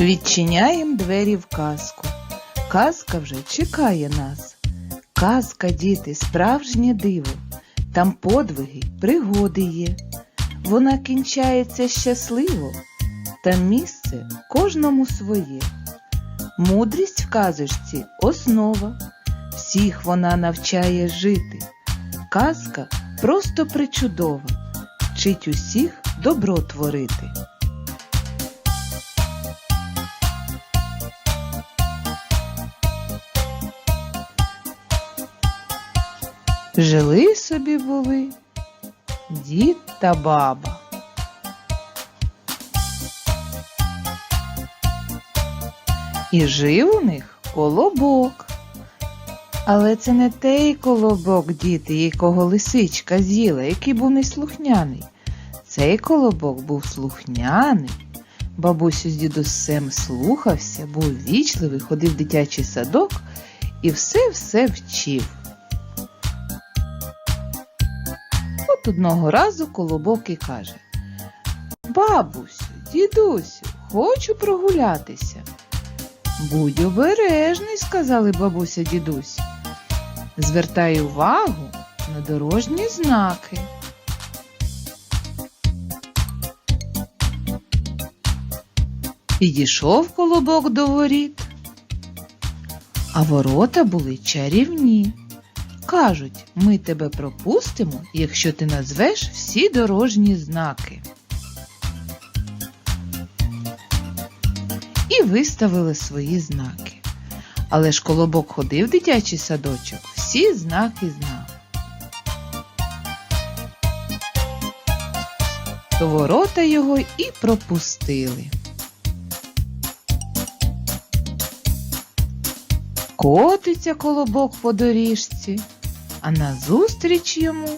Відчиняєм двері в казку. Казка вже чекає нас. Казка, діти, справжнє диво. Там подвиги, пригоди є. Вона кінчається щасливо, та місце кожному своє. Мудрість в казочці основа. Всіх вона навчає жити. Казка просто причудова, вчить усіх добро творити. Жили собі були дід та баба. І жив у них колобок. Але це не той колобок, діти, якого лисичка з'їла, який був неслухняний. Цей колобок був слухняний. Бабусю з дідусем слухався, був вічливий, ходив в дитячий садок і все-все вчив. От одного разу колобок і каже Бабусю, дідусю, хочу прогулятися. Будь обережний, сказали бабуся дідусь. Звертай увагу на дорожні знаки. Підійшов колобок до воріт, а ворота були чарівні. Кажуть, ми тебе пропустимо, якщо ти назвеш всі дорожні знаки. І виставили свої знаки. Але ж колобок ходив дитячий садочок, всі знаки знав. То ворота його і пропустили. Котиться колобок по доріжці, а назустріч йому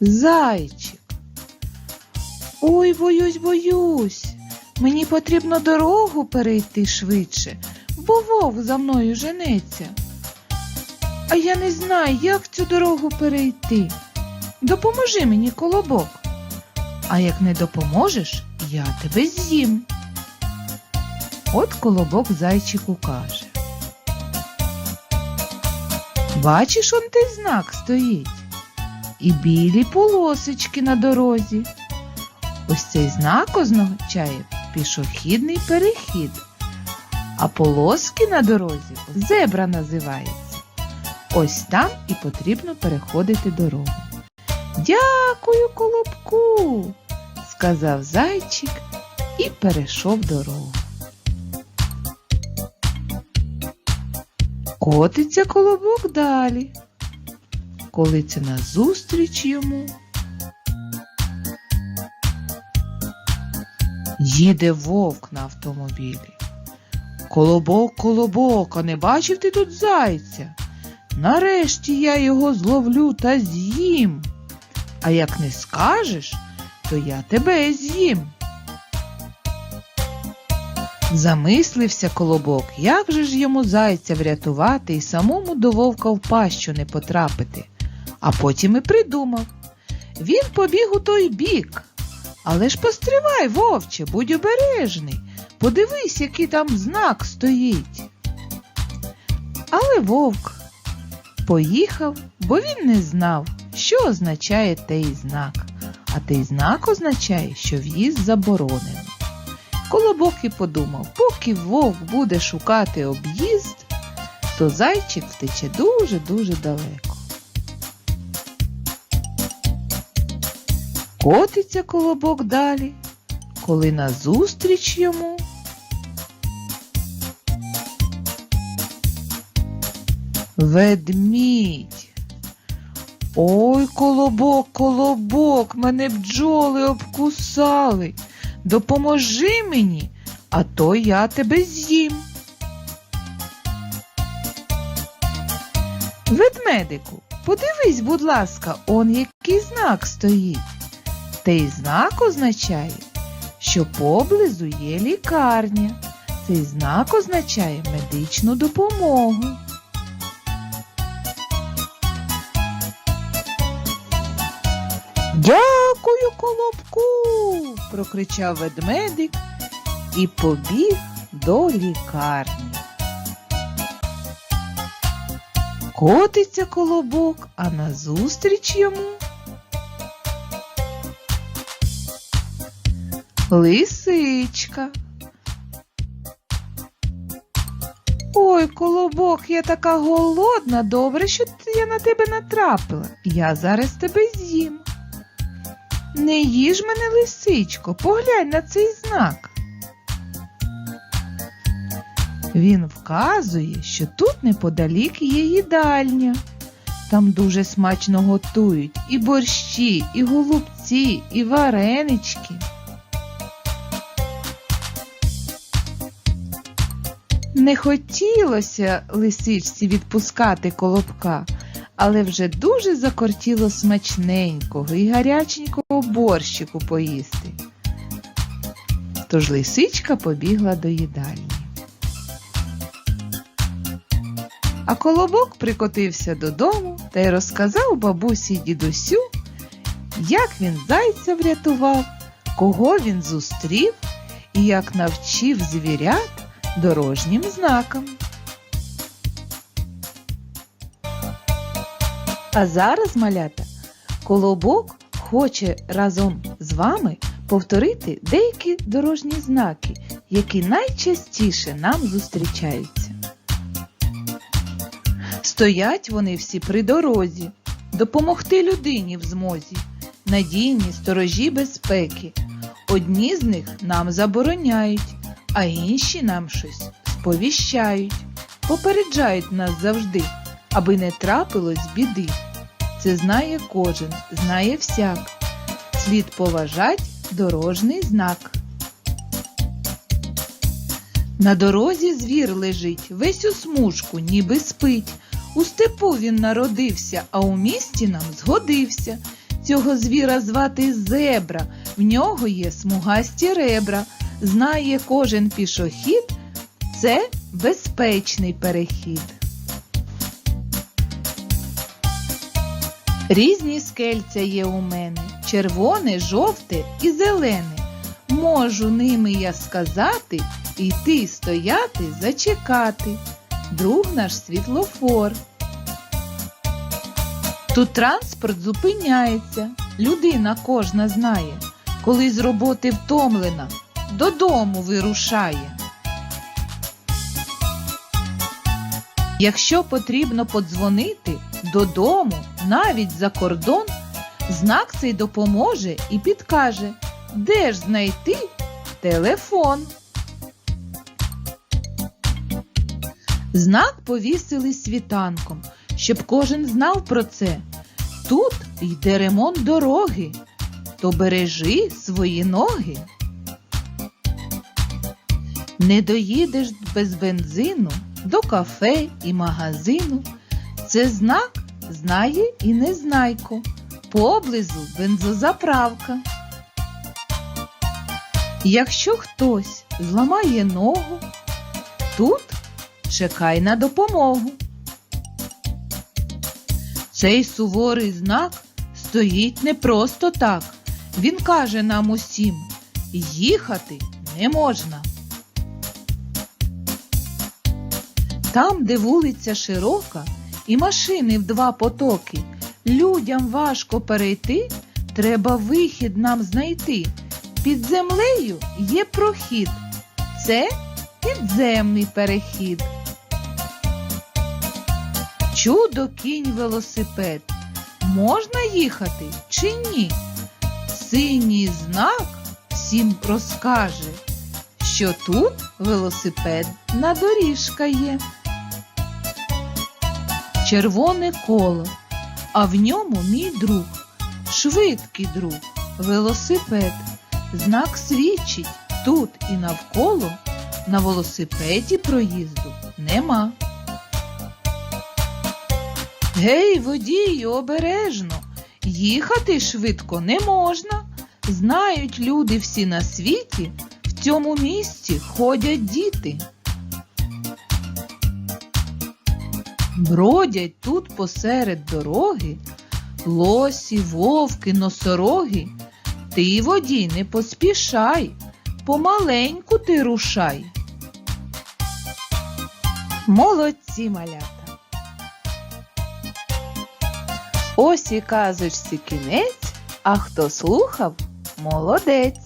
зайчик. Ой, боюсь, боюсь. Мені потрібно дорогу перейти швидше, бо вовк за мною женеться. А я не знаю, як цю дорогу перейти. Допоможи мені, колобок. А як не допоможеш, я тебе з'їм. От колобок зайчику каже. Бачиш, он той знак стоїть. І білі полосочки на дорозі. Ось цей знак означає пішохідний перехід, а полоски на дорозі зебра називається. Ось там і потрібно переходити дорогу. Дякую, колобку, сказав зайчик і перейшов дорогу. Котиться колобок далі. Коли це назустріч йому. Їде вовк на автомобілі. Колобок, колобок, а не бачив ти тут зайця? Нарешті я його зловлю та з'їм. А як не скажеш, то я тебе з'їм. Замислився колобок, як же ж йому зайця врятувати і самому до вовка в пащу не потрапити. А потім і придумав. Він побіг у той бік. Але ж постривай, вовче, будь обережний. Подивись, який там знак стоїть. Але вовк поїхав, бо він не знав, що означає той знак. А той знак означає, що в'їзд заборонено. Колобок і подумав, поки вовк буде шукати об'їзд, то зайчик втече дуже-дуже далеко. Котиться колобок далі, коли назустріч йому. Ведмідь. Ой, колобок, колобок, мене бджоли обкусали. Допоможи мені, а то я тебе з'їм. Ведмедику, подивись, будь ласка, он який знак стоїть. Той знак означає, що поблизу є лікарня. Цей знак означає медичну допомогу. Дякую, колобку, прокричав ведмедик і побіг до лікарні. Котиться колобок, а назустріч йому лисичка. Ой, колобок, я така голодна, добре, що я на тебе натрапила. Я зараз тебе з'їм. Не їж мене, лисичко, поглянь на цей знак. Він вказує, що тут неподалік є їдальня. Там дуже смачно готують і борщі, і голубці, і варенички. Не хотілося лисичці відпускати колобка, але вже дуже закортіло смачненького і гаряченького борщику поїсти. Тож лисичка побігла до їдальні. А колобок прикотився додому та й розказав бабусі дідусю, як він зайця врятував, кого він зустрів і як навчив звірят дорожнім знакам. А зараз, малята, колобок хоче разом з вами повторити деякі дорожні знаки, які найчастіше нам зустрічаються. Стоять вони всі при дорозі, допомогти людині в змозі, надійні сторожі безпеки. Одні з них нам забороняють, а інші нам щось сповіщають, попереджають нас завжди, аби не трапилось біди. Це знає кожен, знає всяк. Слід поважать дорожній знак. На дорозі звір лежить, весь у смужку, ніби спить. У степу він народився, а у місті нам згодився. Цього звіра звати зебра, в нього є смугасті ребра. Знає кожен пішохід, це безпечний перехід. Різні скельця є у мене, червоне, жовте і зелене. Можу ними я сказати, йти стояти, зачекати. Друг наш світлофор. Тут транспорт зупиняється, людина кожна знає, коли з роботи втомлена, додому вирушає. Якщо потрібно подзвонити додому, навіть за кордон, знак цей допоможе і підкаже, де ж знайти телефон. Знак повісили світанком, щоб кожен знав про це. Тут йде ремонт дороги, то бережи свої ноги. Не доїдеш без бензину до кафе і магазину. Це знак знає і незнайко. Поблизу бензозаправка. Якщо хтось зламає ногу, тут чекай на допомогу. Цей суворий знак стоїть не просто так. Він каже нам усім їхати не можна. Там, де вулиця широка і машини в два потоки, людям важко перейти, треба вихід нам знайти. Під землею є прохід. Це підземний перехід. Чудо кінь велосипед. Можна їхати чи ні? Синій знак всім розкаже, що тут велосипедна доріжка є. Червоне коло, а в ньому мій друг, швидкий друг, велосипед. Знак свідчить тут і навколо на велосипеді проїзду нема. Гей, водію, обережно, їхати швидко не можна. Знають люди всі на світі, в цьому місці ходять діти. Бродять тут посеред дороги лосі, вовки, носороги. Ти водій не поспішай, помаленьку ти рушай. Молодці малята. Ось і казочці кінець, а хто слухав, молодець.